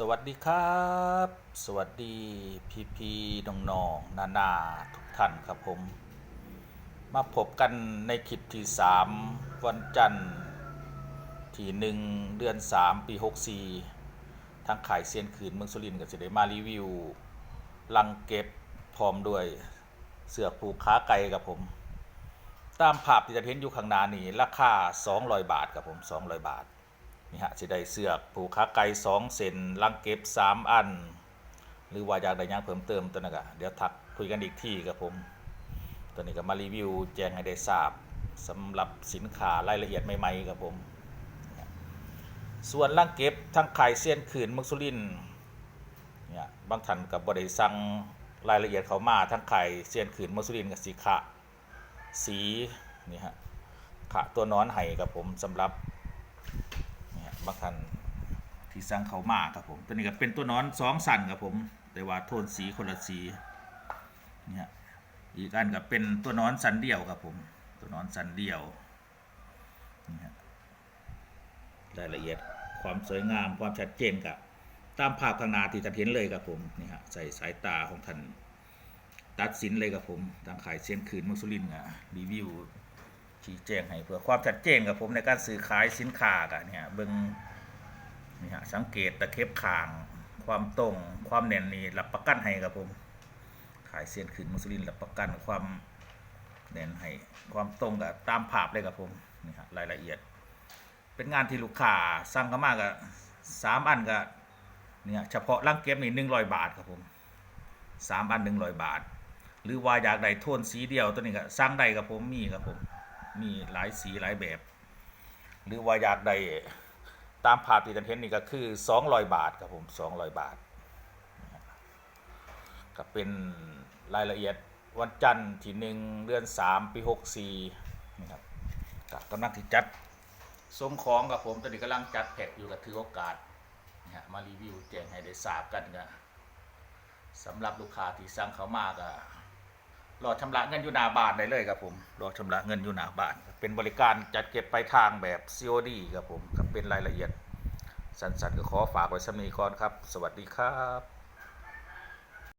สวัสดีครับ สวัสดีพี่พี่น้องนองนานาทุกท่านครับผม มาพบกันในคลิปที่ 3 วันจันทร์ที่ 1 เดือน 3 ปี 64ทางขายเซียนขืนเมืองสุรินทร์กับสิเดมารีวิว ลังเก็บพร้อมด้วยเสือกผูกขาไก่กับผม ตามภาพที่จะเห็นอยู่ข้างหน้านี่ราคา 200 บาทครับผม 200 บาท นี่ฮะสิได้เสือกผูกขาไก่สองเซนลังเก็บสามอัน หรือว่าอยากได้ยังเพิ่มเติมตัวนั้นก็เดี๋ยวทักคุยกันอีกที่ครับผมตัวนี้ก็มารีวิวแจ้งให้ได้ทราบสำหรับสินค้ารายละเอียดใหม่ๆครับผม ส่วนลังเก็บทั้งขายเส้นขืนมุกสุรินเนี่ยบางท่านกับบริสั่งรายละเอียดเขามาทั้งไข่เส้นขืนมุกสุรินกับสีขะสีนี่ฮะขะตัวนอนไห้กับผมสำหรับ บางท่านที่สั่งเขามาครับผม ตัวนี้ก็เป็นตัวนอนสองสันครับผม แต่ว่าโทนสีคนละสีเนี่ยอีกอันก็เป็นตัวนอนสันเดี่ยวครับผม ตัวนอนสันเดี่ยวนี่ฮะรายละเอียดความสวยงามความชัดเจนกับตามภาพข้างหน้าที่ท่านเห็นเลยครับผมนี่ฮะใส่สายตาของท่านตัดสินเลยครับผมทางขายเส้นคืนมุสลินอะรีวิว ชี้แจงให้เพื่อความชัดเจนกับผมในการซื้อขายสินค้ากันเนี่ยเบิ่งนี่ฮะสังเกตตะเข็บคาง ความตรง ความแน่นนี่รับประกันให้ครับผม ขายเส้นขึ้นมุสลินรับประกันความแน่นให้ความตรงกับตามภาพเลยครับผมนี่ฮะรายละเอียด เป็นงานที่ลูกค้าสั่งเข้ามาก็สามอันก็เนี่ยเฉพาะร่างเก็บนี่หนึ่งร้อยบาทครับผมสามอันหนึ่งร้อยบาท หรือว่าอยากได้โทนสีเดียวตัวนี้ก็สั่งได้ครับผมมีครับผม มีหลายสีหลายแบบ หรือว่าอยากได้ตามภาพที่ท่านเห็นนี่ก็คือ 200 บาทครับผม 200 บาท ก็เป็นรายละเอียดวันจันทร์ที่หนึ่งเดือน 3 ปี 64นี่ครับกับกำลังที่จัดส่งของกับผมตอนนี้กำลังจัดแพ็กอยู่กับถือโอกาสนะมารีวิวแจ้งให้ได้ทราบกันกันสำหรับลูกค้าที่สั่งเขามากอะ รอชำระเงินอยู่หน้าบ้านได้เลยครับผมรอชำระเงินอยู่หน้าบ้าน เป็นบริการจัดเก็บปลายทางแบบ COD ครับผมครับเป็นรายละเอียด สั้นๆก็ขอฝากไว้สำนีก่อนครับ สวัสดีครับ